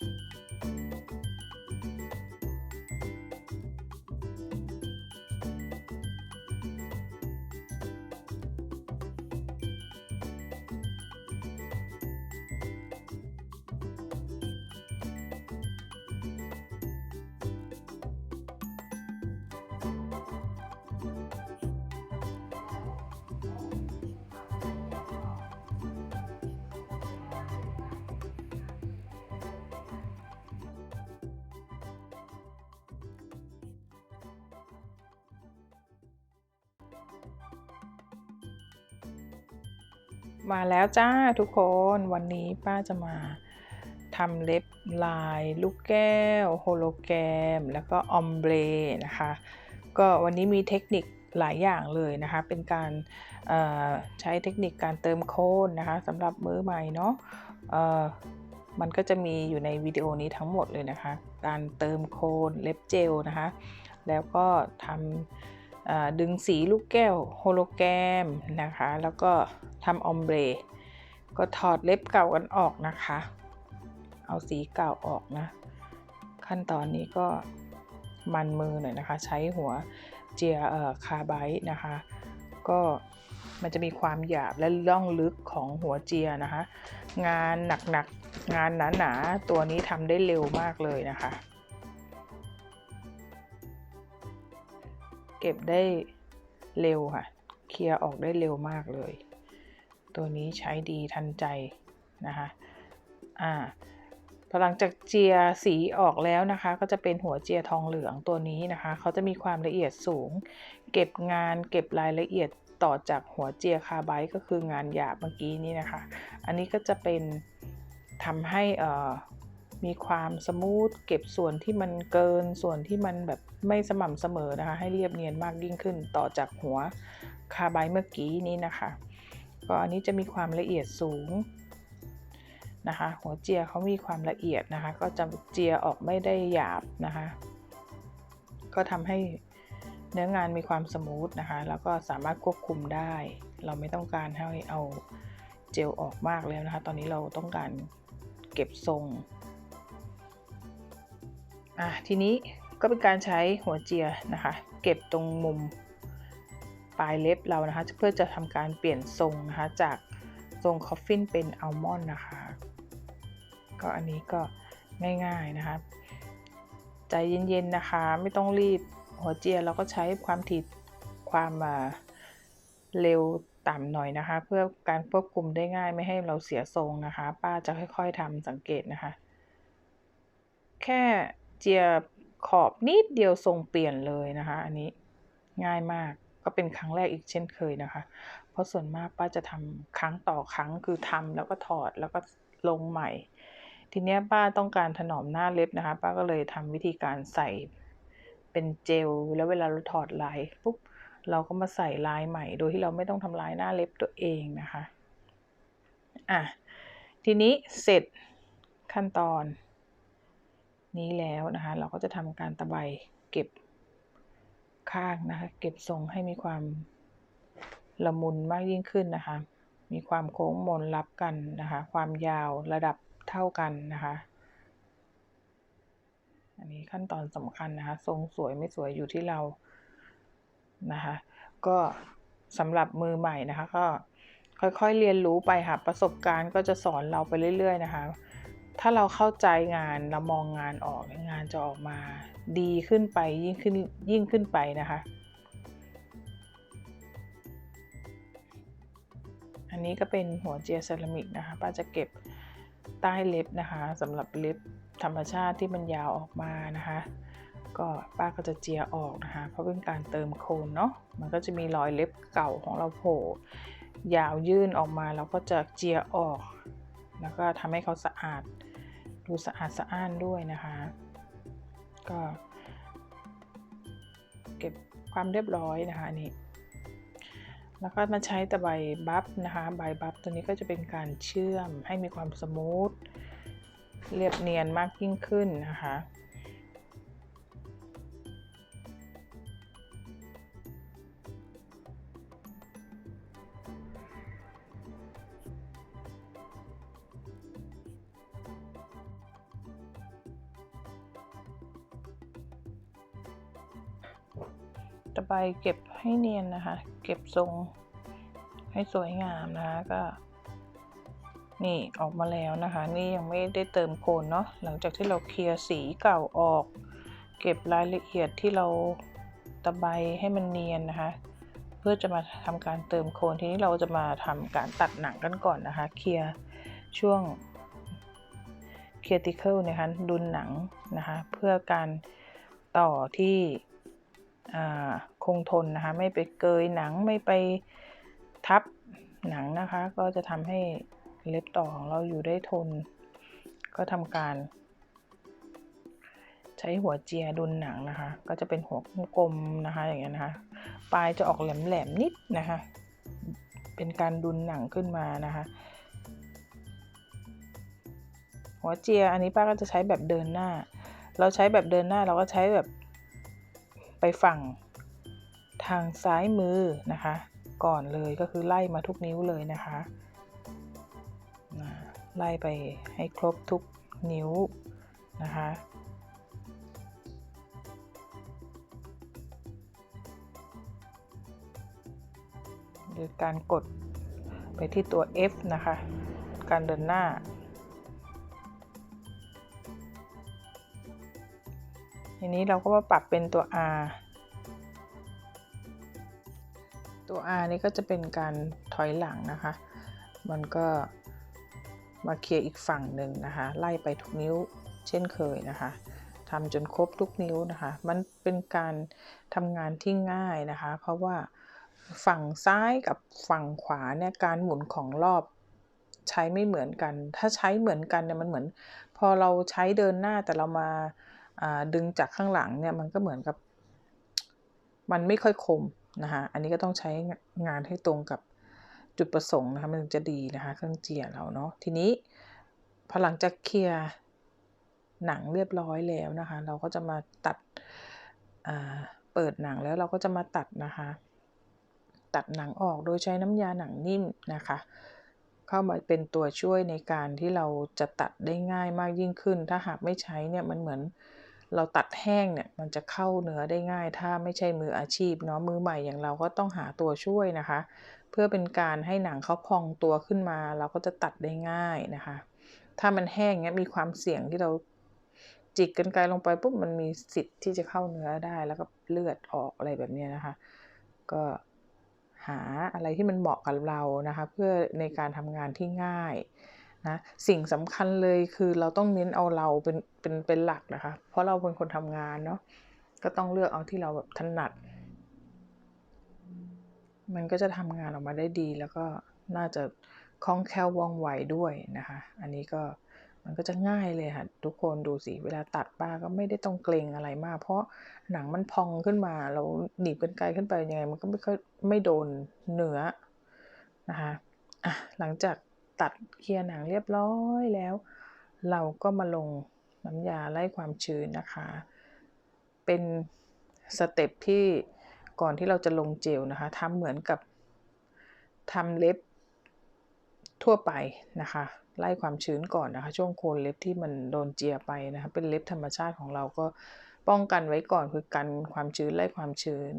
you มาแล้วจ้าทุกคนวันนี้ป้าจะมาทำเล็บลายลูกแก้ว โฮโลแกรม แล้วก็ออมเบรนะคะ ก็วันนี้มีเทคนิคหลายอย่างเลยนะคะ เป็นการใช้เทคนิคการเติมโคนนะคะสำหรับมือใหม่เนาะมันก็จะมีอยู่ในวิดีโอนี้ทั้งหมดเลยนะคะ การเติมโคนเล็บเจลนะคะ แล้วก็ทำดึงสีลูกแก้วโฮโลแกรมนะคะ แล้วก็ ทำออมเบรก็ถอดเล็บเก่ากันออกนะคะ เอาสีเก่าออกนะ ขั้นตอนนี้ก็มันมือหน่อยนะคะ ใช้หัวเจียเอ่อคาไบต์นะคะ ก็มันจะมีความหยาบและล่องลึกของหัวเจียนะคะ งานหนักๆงานหนาๆตัวนี้ทำได้เร็วมากเลยนะคะ เก็บได้เร็วค่ะ เคลียร์ออกได้เร็วมากเลย ตัวนี้ใช้ดีทันใจนะคะอ่าพอหลังจากเจียสีออกแล้วนะคะ ก็จะเป็นหัวเจียทองเหลืองตัวนี้นะคะเขาจะมีความละเอียดสูง เก็บงานเก็บรายละเอียดต่อจากหัวเจียคาไบต์ก็คืองานหยาบเมื่อกี้นี้นะคะ อันนี้ก็จะเป็นทำให้เอ่อมีความสมูทเก็บส่วนที่มันเกินส่วนที่มันแบบไม่สม่ำเสมอนะคะ ให้เรียบเนียนมากยิ่งขึ้นต่อจากหัวคาไบต์เมื่อกี้นี้นะคะ ก็อันนี้จะมีความละเอียดสูงนะคะหัวเจียเขามีความละเอียดนะคะ ก็จะเจียออกไม่ได้หยาบนะคะ ก็ทำให้เนื้องานมีความสมูทนะคะ แล้วก็สามารถควบคุมได้ เราไม่ต้องการให้เอาเจลออกมากแล้วนะคะ ตอนนี้เราต้องการเก็บทรงอะทีนี้ก็เป็นการใช้หัวเจียนะคะ เก็บตรงมุม ปลายเล็บเรานะคะ เพื่อจะทำการเปลี่ยนทรงนะคะ จากทรงคอฟฟินเป็นอัลมอนด์นะคะ ก็อันนี้ก็ง่ายๆนะคะ ใจเย็นๆนะคะ ไม่ต้องรีบหัวเจียเราก็ใช้ความถี่ความเร็วต่ำหน่อยนะคะ เพื่อการควบคุมได้ง่ายไม่ให้เราเสียทรงนะคะ ป้าจะค่อยๆทำสังเกตนะคะ แค่เจียขอบนิดเดียวทรงเปลี่ยนเลยนะคะ อันนี้ง่ายมาก ก็เป็นครั้งแรกอีกเช่นเคยนะคะ เพราะส่วนมากป้าจะทำครั้งต่อครั้งคือทำแล้วก็ถอดแล้วก็ลงใหม่ ทีเนี้ยป้าต้องการถนอมหน้าเล็บนะคะ ป้าก็เลยทำวิธีการใส่เป็นเจลแล้วเวลาเราถอดลายปุ๊บเราก็มาใส่ลายใหม่ โดยที่เราไม่ต้องทำลายหน้าเล็บตัวเองนะคะอะทีนี้เสร็จขั้นตอนนี้แล้วนะคะ เราก็จะทำการตะไบเก็บ ข้างนะคะ เก็บทรงให้มีความละมุนมากยิ่งขึ้นนะคะ มีความโค้งมนรับกันนะคะ ความยาวระดับเท่ากันนะคะ อันนี้ขั้นตอนสำคัญนะคะ ทรงสวยไม่สวยอยู่ที่เรานะคะ ก็สำหรับมือใหม่นะคะ ก็ค่อยๆเรียนรู้ไปค่ะ ประสบการณ์ก็จะสอนเราไปเรื่อย ๆ นะคะ ถ้าเราเข้าใจงานเรามองงานออกงานจะออกมาดีขึ้นไปยิ่งขึ้นยิ่งขึ้นไปนะคะ อันนี้ก็เป็นหัวเจียเซรามิกนะคะป้าจะเก็บใต้เล็บนะคะสำหรับเล็บธรรมชาติที่มันยาวออกมานะคะ ก็ป้าก็จะเจียออกนะคะ เพราะเป็นการเติมโคนเนาะมันก็จะมีรอยเล็บเก่าของเราโผล่ยาวยื่นออกมาเราก็จะเจียออก แล้วก็ทำให้เขาสะอาด ดูสะอาดสะอ้านด้วยนะคะ ก็ เก็บความเรียบร้อยนะคะนนี้แล้วก็มาใช้ตะไบบัฟนะคะใบบัฟตัวนี้ก็จะเป็นการเชื่อมให้มีความสมูทเรียบเนียนมากยิ่งขึ้นนะคะ เก็บให้เนียนนะคะ เก็บทรงให้สวยงามนะคะก็ นี่ออกมาแล้วนะคะ นี่ยังไม่ได้เติมโคนเนาะหลังจากที่เราเคลียร์สีเก่าออก เก็บรายละเอียดที่เราตะไบให้มันเนียนนะคะ เพื่อจะมาทำการเติมโคนทีนี้เราจะมาทำการตัดหนังกันก่อนนะคะ เคลียร์ช่วงเคลียร์ติเคิลนะคะดุลหนังนะคะ เพื่อการต่อที่ คงทนนะคะ ไม่ไปเกยหนังไม่ไปทับหนังนะคะ ก็จะทำให้เล็บต่อของเราอยู่ได้ทน ก็ทำการ ใช้หัวเจียดุลหนังนะคะ ก็จะเป็นหัวกลมนะคะ อย่างเงี้ยนะคะ ปลายจะออกแหลมๆนิดนะคะ เป็นการดุลหนังขึ้นมานะคะหัวเจียอันนี้ป้าก็จะใช้แบบเดินหน้า เราใช้แบบเดินหน้าเราก็ใช้แบบไปฝั่ง ทางซ้ายมือนะคะ ก่อนเลยก็คือไล่มาทุกนิ้วเลยนะคะไล่ไปให้ครบทุกนิ้วนะคะโดยการกดไปที่ตัว F นะคะ การเดินหน้า ทีนี้เราก็มาปรับเป็นตัว R ตัว R นี่ก็จะเป็นการถอยหลังนะคะ มันก็มาเคลียร์อีกฝั่งหนึ่งนะคะ ไล่ไปทุกนิ้วเช่นเคยนะคะทำจนครบทุกนิ้วนะคะ มันเป็นการทำงานที่ง่ายนะคะ เพราะว่าฝั่งซ้ายกับฝั่งขวาเนี่ยการหมุนของรอบใช้ไม่เหมือนกัน ถ้าใช้เหมือนกันเนี่ยมันเหมือน พอเราใช้เดินหน้าแต่เรามาดึงจากข้างหลังเนี่ยมันก็เหมือนกับ มันไม่ค่อยคม นะคะอันนี้ก็ต้องใช้งานให้ตรงกับจุดประสงค์นะคะมันจะดีนะคะเครื่องเจียเราเนาะทีนี้พอหลังจากเคลียร์หนังเรียบร้อยแล้วนะคะ เราก็จะมาตัดเปิดหนังแล้วเราก็จะมาตัดนะคะ ตัดหนังออกโดยใช้น้ำยาหนังนิ่มนะคะ เข้ามาเป็นตัวช่วยในการที่เราจะตัดได้ง่ายมากยิ่งขึ้น ถ้าหากไม่ใช้เนี่ยมันเหมือน เราตัดแห้งเนี่ยมันจะเข้าเนื้อได้ง่าย ถ้าไม่ใช่มืออาชีพเนาะมือใหม่อย่างเราก็ต้องหาตัวช่วยนะคะ เพื่อเป็นการให้หนังเขาพองตัวขึ้นมา เราก็จะตัดได้ง่ายนะคะ ถ้ามันแห้งเนี่ยมีความเสี่ยงที่เราจิกกันไกลลงไปปุ๊บมันมีสิทธิ์ที่จะเข้าเนื้อได้แล้วก็เลือดออกอะไรแบบนี้นะคะ ก็หาอะไรที่มันเหมาะกับเรานะคะ เพื่อในการทำงานที่ง่าย นะสิ่งสำคัญเลยคือเราต้องเน้นเอาเราเป็นเป็นเป็นหลักนะคะ เพราะเราเป็นคนทำงานเนาะก็ต้องเลือกเอาที่เราแบบถนัด มันก็จะทำงานออกมาได้ดีแล้วก็น่าจะคล่องแคล่วว่องไวด้วยนะคะ อันนี้ก็มันก็จะง่ายเลยค่ะทุกคนดูสิเวลาตัดป้าก็ไม่ได้ต้องเกรงอะไรมาก เพราะหนังมันพองขึ้นมาเราหนีบกันไกลขึ้นไปยังไงมันก็ไม่ค่อยไม่โดนเนื้อนะคะอะหลังจาก ตัดเคลียร์หนังเรียบร้อยแล้ว เราก็มาลงน้ำยาไล่ความชื้นนะคะ เป็นสเต็ปที่ก่อนที่เราจะลงเจลนะคะทำเหมือนกับทำเล็บทั่วไปนะคะ ไล่ความชื้นก่อนนะคะ ช่วงโคนเล็บที่มันโดนเจียไปนะคะเป็นเล็บธรรมชาติของเราก็ป้องกันไว้ก่อนคือกันความชื้นไล่ความชื้น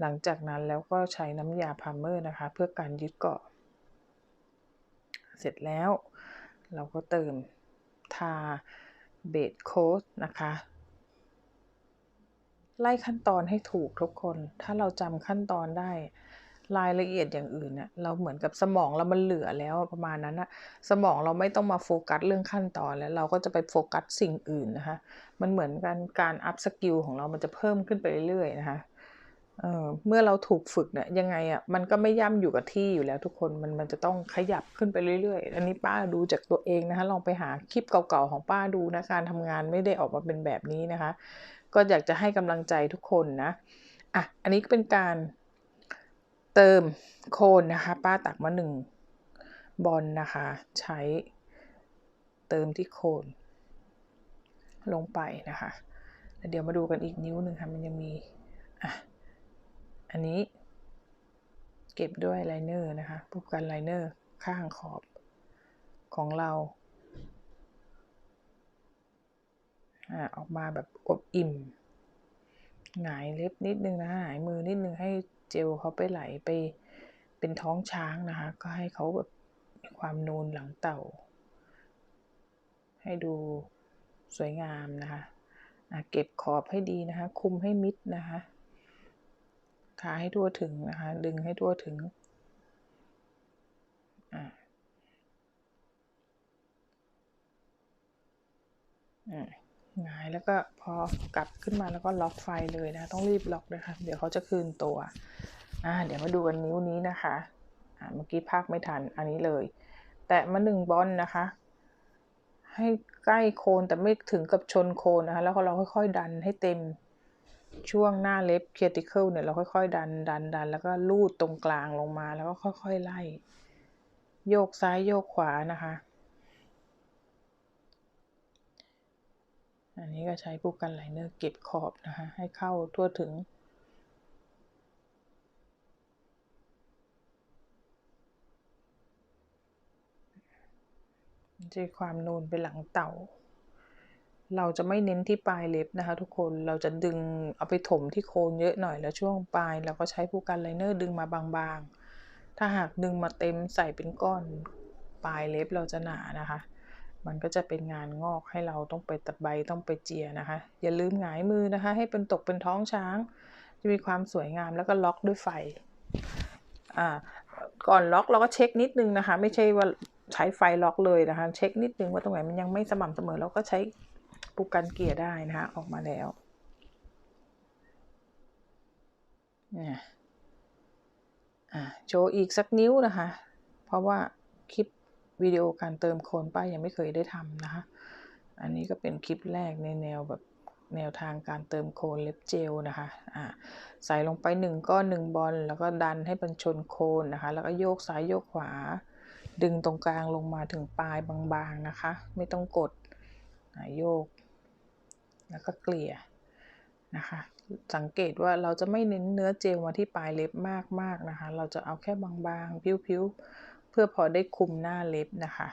หลังจากนั้นแล้วก็ใช้น้ำยาพามเมอร์นะคะ เพื่อการยึดเกาะ เสร็จแล้ว เราก็เติมทาเบสโค้ดนะคะ ไล่ขั้นตอนให้ถูกทุกคน ถ้าเราจำขั้นตอนได้รายละเอียดอย่างอื่นเนะ่ยเราเหมือนกับสมองเรามันเหลือแล้วประมาณนั้นนะสมองเราไม่ต้องมาโฟกัสเรื่องขั้นตอนแล้ว เราก็จะไปโฟกัสสิ่งอื่นนะคะ มันเหมือนกันการอัพสกิลของเรามันจะเพิ่มขึ้นไปเรื่อยๆนะคะ เเมื่อเราถูกฝึกเนี่ยยังไงอะ่ะมันก็ไม่ย่ำอยู่กับที่อยู่แล้วทุกคนมันมันจะต้องขยับขึ้นไปเรื่อยๆ อันนี้ป้าดูจากตัวเองนะคะลองไปหาคลิปเก่าๆของป้าดูนะการทำงานไม่ได้ออกมาเป็นแบบนี้นะคะ ก็อยากจะให้กำลังใจทุกคนนะอะอันนี้ก็เป็นการเติมโคนนะคะ ป้าตักมาหนึ่งบอลนะคะ ใช้เติมที่โคนลงไปนะคะแล้วเดี๋ยวมาดูกันอีกนิ้วหนึ่งค่ะมันยังมีอะ อันนี้ เก็บด้วยไลเนอร์นะคะผูกกันไลเนอร์ข้างขอบของเราออกมาแบบอบอิ่ม หงายเล็บนิดนึงนะหงายมือนิดนึงให้เจลเขาไปไหลไปเป็นท้องช้างนะคะ ก็ให้เขาแบบความนูนหลังเต่า ให้ดูสวยงามนะคะเก็บขอบให้ดีนะคะ คุมให้มิดนะคะ ทาให้ทั่วถึงนะคะ ดึงให้ทั่วถึงอ่าหงายแล้วก็พอกลับขึ้นมาแล้วก็ล็อกไฟเลยนะ ต้องรีบล็อกนะคะ เดี๋ยวเขาจะคืนตัว อ่า เดี๋ยวมาดูกันนิ้วนี้นะคะ อ่า เมื่อกี้ภาคไม่ทัน อันนี้เลย แตะมาหนึ่งบอลนะคะ ให้ใกล้โคนแต่ไม่ถึงกับชนโคนนะคะ แล้วเราค่อยๆดันให้เต็ม ช่วงหน้าเล็บเคียติเคิลเนี่ยเราค่อยๆ ดันดันดันแล้วก็ลูดตรงกลางลงมาแล้วก็ค่อยๆ ไล่ โยกซ้ายโยกขวานะคะ อันนี้ก็ใช้ผู้กันไลเนอร์เก็บขอบนะคะ ให้เข้าทั่วถึงจะความนูนเป็นหลังเต่า เราจะไม่เน้นที่ปลายเล็บนะคะ ทุกคนเราจะดึงเอาไปถมที่โคนเยอะหน่อยแล้วช่วงปลายเราก็ใช้ผู้กันไลเนอร์ดึงมาบางๆ ถ้าหากดึงมาเต็มใส่เป็นก้อนปลายเล็บเราจะหนานะคะ มันก็จะเป็นงานงอกให้เราต้องไปตัดใบต้องไปเจียนะคะ อย่าลืมหงายมือนะคะ ให้เป็นตกเป็นท้องช้าง จะมีความสวยงามแล้วก็ล็อกด้วยไฟอ่าก่อนล็อกเราก็เช็คนิดนึงนะคะ ไม่ใช่ว่าใช้ไฟล็อกเลยนะคะ เช็คนิดนึงว่าตรงไหนมันยังไม่สม่ำเสมอเราก็ใช้ ปุกกันเกียร์ได้นะคะออกมาแล้วเนี่ยอ่าโชว์อีกสักนิ้วนะคะ เพราะว่าคลิปวิดีโอการเติมโคนป้ายยังไม่เคยได้ทำนะคะ อันนี้ก็เป็นคลิปแรกในแนวแบบแนวทางการเติมโคนเล็บเจลนะคะอ่าใส่ลงไป1ก้อน1บอลแล้วก็ดันให้เป็นชนโคนนะคะ แล้วก็โยกซ้ายโยกขวา ดึงตรงกลางลงมาถึงปลายบางๆนะคะ ไม่ต้องกดโยก แล้วก็เกลี่ยนะคะ สังเกตว่าเราจะไม่เน้นเนื้อเจลมาที่ปลายเล็บมากๆนะคะ เราจะเอาแค่บางๆผิวๆ เพื่อพอได้คุมหน้าเล็บนะคะ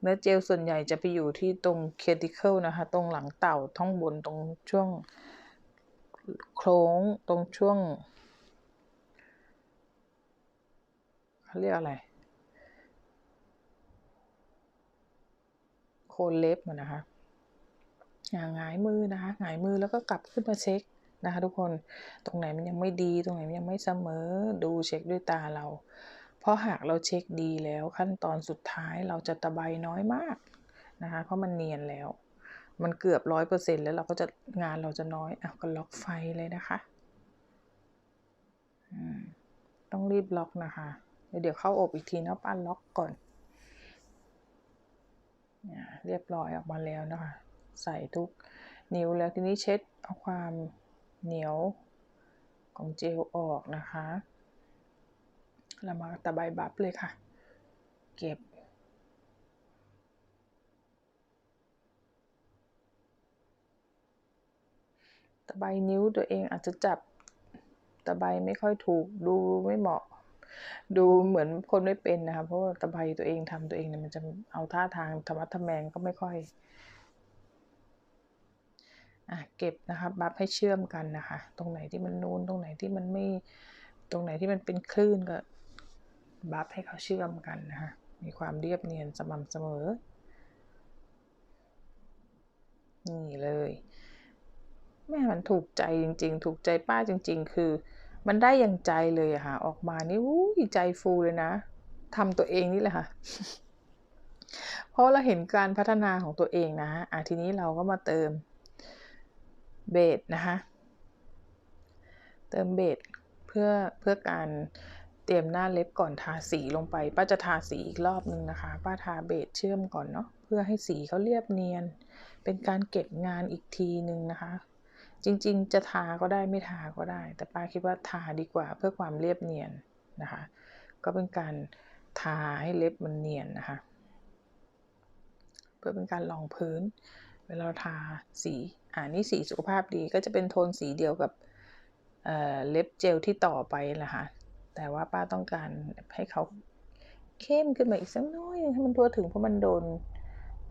เนื้อเจลส่วนใหญ่จะไปอยู่ที่ตรงเคติเคิลนะคะ ตรงหลังเต่าท้องบนตรงช่วงโค้งตรงช่วงเขาเรียกอะไร โคนเล็บนะคะ หงายมือนะคะหงายมือแล้วก็กลับขึ้นมาเช็คนะคะทุกคนตรงไหนมันยังไม่ดี ตรงไหนมันยังไม่เสมอดูเช็คด้วยตาเรา เพราะหากเราเช็คดีแล้วขั้นตอนสุดท้ายเราจะตะไบน้อยมากนะคะเพราะมันเนียนแล้ว มันเกือบร้อยเปอร์เซ็นแล้วเราก็จะงานเราจะน้อยอะก็ล็อกไฟเลยนะคะต้องรีบล็อกนะคะ เดี๋ยวเข้าอบอีกทีนะป้าล็อกก่อนเรียบร้อยออกมาแล้วนะคะ ใส่ทุกนิ้วแล้วทีนี้เช็ดเอาความเหนียวของเจลออกนะคะ เรามาตะไบบับเลยค่ะ เก็บ ตะไบนิ้วตัวเองอาจจะจับตะไบไม่ค่อยถูกดูไม่เหมาะ ดูเหมือนคนไม่เป็นนะคะ เพราะว่าตะไบตัวเองทำตัวเองเนี่ยมันจะเอาท่าทางธรรมะทแมงก็ไม่ค่อย อะเก็บนะคะบับให้เชื่อมกันนะคะ ตรงไหนที่มันนูนตรงไหนที่มันไม่ตรงไหนที่มันเป็นคลื่นก็บัฟให้เขาเชื่อมกันนะคะมีความเรียบเนียนสม่ำเสมอ นี่เลยแม่มันถูกใจจริง ๆ ถูกใจป้าจริง ๆ คือ มันได้อย่างใจเลยอะค่ะ ออกมานี่อู้ใจฟูเลยนะทำตัวเองนี่แหละค่ะ เพราะเราเห็นการพัฒนาของตัวเองนะอะทีนี้เราก็มาเติม เบสนะคะเติมเบสเพื่อเพื่อการเตรียมหน้าเล็บก่อนทาสีลงไป ป้าจะทาสีอีกรอบนึงนะคะ ป้าทาเบสเชื่อมก่อนเนาะเพื่อให้สีเขาเรียบเนียน เป็นการเก็บงานอีกทีนึงนะคะ จริงๆ จะทาก็ได้ไม่ทาก็ได้ แต่ป้าคิดว่าทาดีกว่าเพื่อความเรียบเนียนนะคะ ก็เป็นการทาให้เล็บมันเนียนนะคะ เพื่อเป็นการรองพื้น เวลาทาสี อ่านี่สีสุขภาพดีก็จะเป็นโทนสีเดียวกับเเล็บเจลที่ต่อไปนะคะแต่ว่าป้าต้องการให้เขาเข้มขึ้นมาอีกสักน้อยให้มันทั่วถึงเพราะมันโดน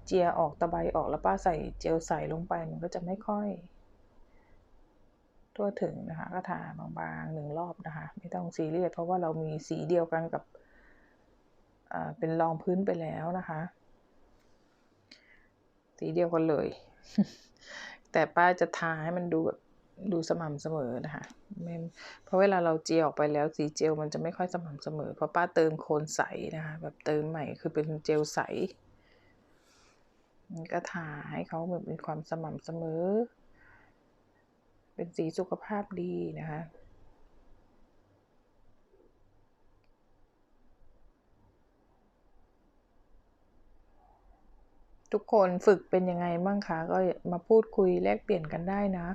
เจียออกตะไบออกแล้วป้าใส่เจลใส่ลงไปมันก็จะไม่ค่อยทั่วถึงนะคะก็ทาบางๆหนึ่งรอบนะคะ ไม่ต้องซีเรียสเพราะว่าเรามีสีเดียวกันกับเป็นรองพื้นไปแล้วนะคะ สีเดียวกันเลย แต่ป้าจะทาให้มันดูแบบดูสม่ำเสมอนะคะเพราะเวลาเราเจียออกไปแล้วสีเจลมันจะไม่ค่อยสม่ำเสมอ เพราะป้าเติมโคนใสนะคะ แบบเติมใหม่คือเป็นเจลใสก็ทาให้เขาแบบมีความสม่ำเสมอ เป็นสีสุขภาพดีนะคะ ทุกคนฝึกเป็นยังไงบ้างคะก็มาพูดคุยแลกเปลี่ยนกันได้นะ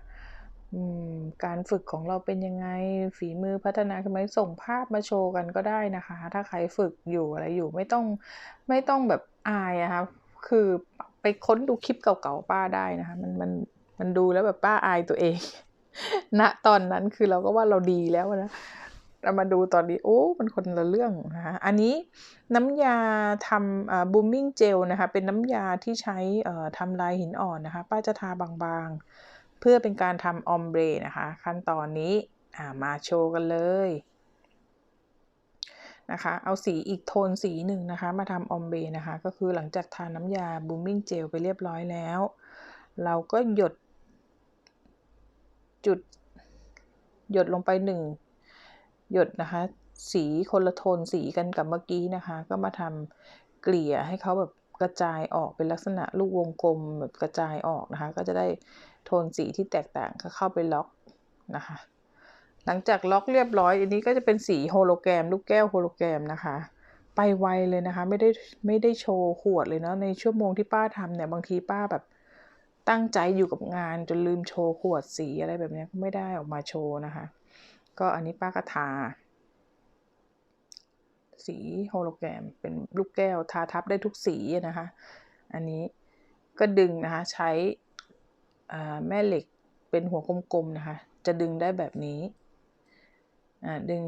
การฝึกของเราเป็นยังไงฝีมือพัฒนาขึ้นไหมส่งภาพมาโชว์กันก็ได้นะคะ ถ้าใครฝึกอยู่อะไรอยู่ไม่ต้องไม่ต้องแบบอายอะคะคือไปค้นดูคลิปเก่าๆป้าได้นะคะ มันมันมันดูแล้วแบบป้าอายตัวเองณนะตอนนั้นคือเราก็ว่าเราดีแล้วนะ เรามาดูตอนนี้โอ้มันคนละเรื่องนะคะอันนี้น้ำยาทำบูมมิ่งเจลนะคะ เป็นน้ำยาที่ใช้ทำลายหินอ่อนนะคะ ป้าจะทาบางๆ เพื่อเป็นการทำออมเบรนะคะ ขั้นตอนนี้มาโชว์กันเลยนะคะเอาสีอีกโทนสีหนึ่งนะคะ มาทำออมเบนะคะ ก็คือหลังจากทาน้ำยาบูมมิ่งเจลไปเรียบร้อยแล้ว เราก็หยดจุดหยดลงไปหนึ่ง หยดนะคะ สีคนละโทนสีกันกับเมื่อกี้นะคะ ก็มาทำเกลี่ยให้เขาแบบกระจายออกเป็นลักษณะลูกวงกลมแบบกระจายออกนะคะ ก็จะได้โทนสีที่แตกต่างก็เข้าไปล็อกนะคะ หลังจากล็อกเรียบร้อยอันนี้ก็จะเป็นสีโฮโลแกรม ลูกแก้วโฮโลแกรมนะคะ ไปไวเลยนะคะ ไม่ได้ไม่ได้โชว์ขวดเลยเนาะในชั่วโมงที่ป้าทำเนี่ยบางทีป้าแบบตั้งใจอยู่กับงานจนลืมโชว์ขวดสีอะไรแบบนี้ก็ไม่ได้ออกมาโชว์นะคะ ก็อันนี้ป้าก็ทา สีโฮโลแกรมเป็นลูกแก้วทาทับได้ทุกสีนะคะ อันนี้ก็ดึงนะคะ ใช้แม่เหล็กเป็นหัวกลมๆนะคะ จะดึงได้แบบนี้ดึง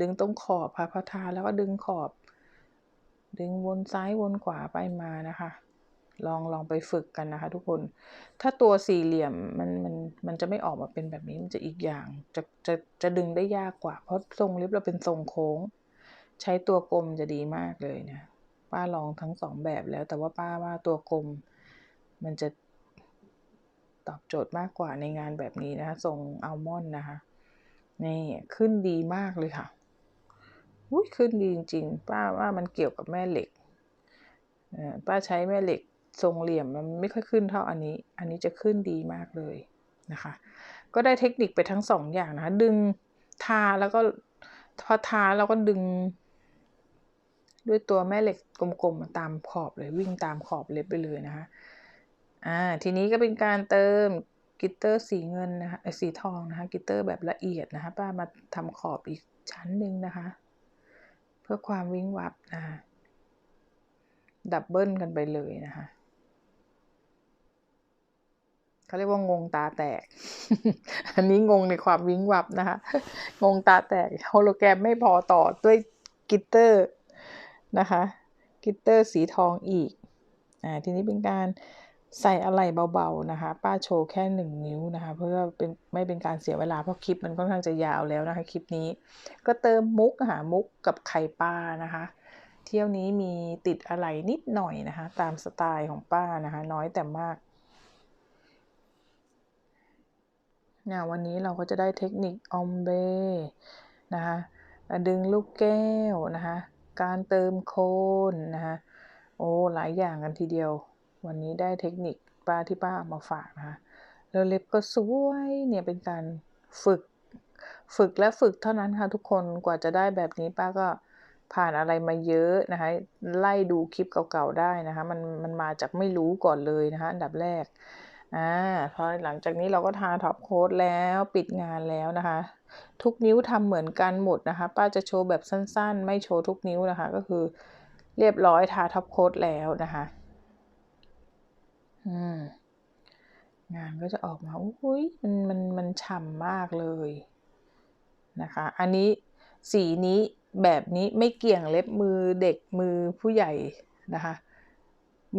ดึงตรงขอบค่ะพอทาแล้วก็ดึงขอบ ดึงวนซ้ายวนขวาไปมานะคะ ลองลองไปฝึกกันนะคะทุกคน ถ้าตัวสี่เหลี่ยมมันมันมันจะไม่ออกมาเป็นแบบนี้มันจะอีกอย่าง จะจะจะดึงได้ยากกว่า เพราะทรงเล็บเราเป็นทรงโค้ง ใช้ตัวกลมจะดีมากเลยนะ ป้าลองทั้งสองแบบแล้ว แต่ว่าป้าว่าตัวกลม มันจะตอบโจทย์มากกว่าในงานแบบนี้นะคะทรงอัลมอนด์นะคะ นี่ขึ้นดีมากเลยค่ะอุ้ยขึ้นดีจริงๆ ป้าว่ามันเกี่ยวกับแม่เหล็กป้าใช้แม่เหล็ก ทรงเหลี่ยมมันไม่ค่อยขึ้นเท่าอันนี้ อันนี้จะขึ้นดีมากเลยนะคะ ก็ได้เทคนิคไปทั้งสองอย่างนะคะ ดึงทาแล้วก็พอทาแล้วก็ดึง ด้วยตัวแม่เหล็กกลมๆตามขอบเลยวิ่งตามขอบเล็บไปเลยนะคะ อ่า ทีนี้ก็เป็นการเติมกิตเตอร์สีเงินนะคะสีทองนะคะ กิตเตอร์แบบละเอียดนะคะ ป้ามาทำขอบอีกชั้นหนึ่งนะคะ เพื่อความวิ้งวับนะคะดับเบิลกันไปเลยนะคะ เขาเรียกว่างงตาแตก อันนี้งงในความวิ้งวับนะคะ งงตาแตกโฮโลแกรมไม่พอต่อด้วยกิตเตอร์นะคะ กิตเตอร์สีทองอีก อ่า ทีนี้เป็นการใส่อะไรเบาๆนะคะ ป้าโชว์แค่หนึ่งนิ้วนะคะ เพื่อเป็นไม่เป็นการเสียเวลาเพราะคลิปมันค่อนข้างจะยาวแล้วนะคะ คลิปนี้ ก็เติมมุกหามุกกับไข่ปลานะคะ เที่ยวนี้มีติดอะไรนิดหน่อยนะคะ ตามสไตล์ของป้านะคะ น้อยแต่มาก เนี่ยวันนี้เราก็จะได้เทคนิคออมเบนะคะดึงลูกแก้วนะคะการเติมโคนนะคะโอ้หลายอย่างกันทีเดียว วันนี้ได้เทคนิคป้าที่ป้ามาฝากนะคะแล้วเล็บก็สวยเนี่ยเป็นการฝึกฝึกและฝึกเท่านั้นค่ะทุกคนกว่าจะได้แบบนี้ป้าก็ผ่านอะไรมาเยอะนะคะไล่ดูคลิปเก่าๆได้นะคะมันมันมาจากไม่รู้ก่อนเลยนะคะอันดับแรก อ่าพอหลังจากนี้เราก็ทาท็อปโค้ดแล้วปิดงานแล้วนะคะ ทุกนิ้วทำเหมือนกันหมดนะคะ ป้าจะโชว์แบบสั้นๆ ไม่โชว์ทุกนิ้วนะคะ ก็คือเรียบร้อยทาท็อปโค้ดแล้วนะคะงานก็จะออกมาอุ้ยมันมันมันฉ่ำมากเลยนะคะ อันนี้สีนี้แบบนี้ไม่เกี่ยงเล็บมือเด็กมือผู้ใหญ่นะคะ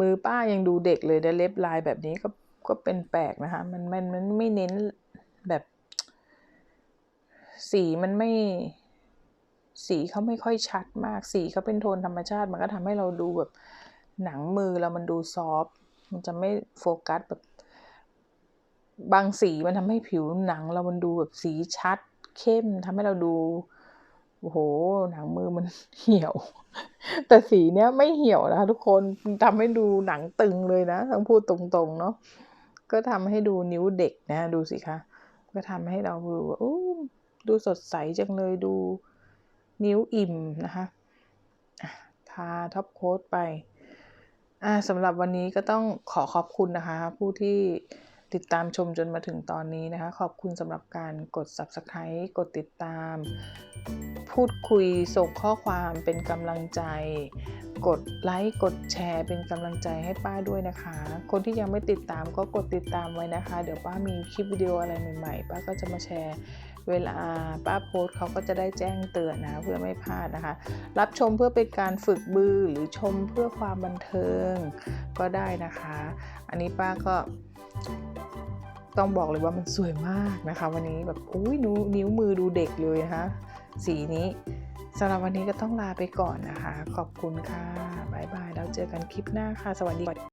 มือป้ายังดูเด็กเลยแต่เล็บลายแบบนี้ก็ ก็เป็นแปลกนะคะ มันมันมันไม่เน้นแบบ สีมันไม่ สีเขาไม่ค่อยชัดมาก สีเขาเป็นโทนธรรมชาติ มันก็ทำให้เราดูแบบหนังมือเรามันดูซอฟต์มันจะไม่โฟกัสแบบ บางสีมันทำให้ผิวหนัง เรามันดูแบบสีชัด เข้มทำให้เราดูโอ้โห หนังมือมันเหี่ยว แต่สีเนี้ยไม่เหี่ยวนะคะทุกคนมันทำให้ดูหนังตึงเลยนะ ต้องพูดตรงๆเนาะ ก็ทำให้ดูนิ้วเด็กนะ ดูสิคะก็ทำให้เราดูว่าดูสดใสจังเลยดูนิ้วอิ่มนะคะทาท็อปโค้ดไปสำหรับวันนี้ก็ต้องขอขอบคุณนะคะ ผู้ที่ ติดตามชมจนมาถึงตอนนี้นะคะ ขอบคุณสำหรับการกด subscribe กดติดตาม พูดคุยส่งข้อความเป็นกำลังใจ กดไลค์กดแชร์ เป็นกำลังใจให้ป้าด้วยนะคะ คนที่ยังไม่ติดตามก็กดติดตามไว้นะคะ เดี๋ยวป้ามีคลิปวิดีโออะไรใหม่ๆ ป้าก็จะมาแชร์เวลาป้าโพสต์เขาก็จะได้แจ้งเตือนนะเพื่อไม่พลาดนะคะ รับชมเพื่อเป็นการฝึกมือหรือชมเพื่อความบันเทิงก็ได้นะคะ อันนี้ป้าก็ ต้องบอกเลยว่ามันสวยมากนะคะ วันนี้แบบอุ้ยนิ้วนิ้วมือดูเด็กเลยนะคะ สีนี้สำหรับวันนี้ก็ต้องลาไปก่อนนะคะ ขอบคุณค่ะ บ๊ายบาย แล้วเจอกันคลิปหน้าค่ะ สวัสดี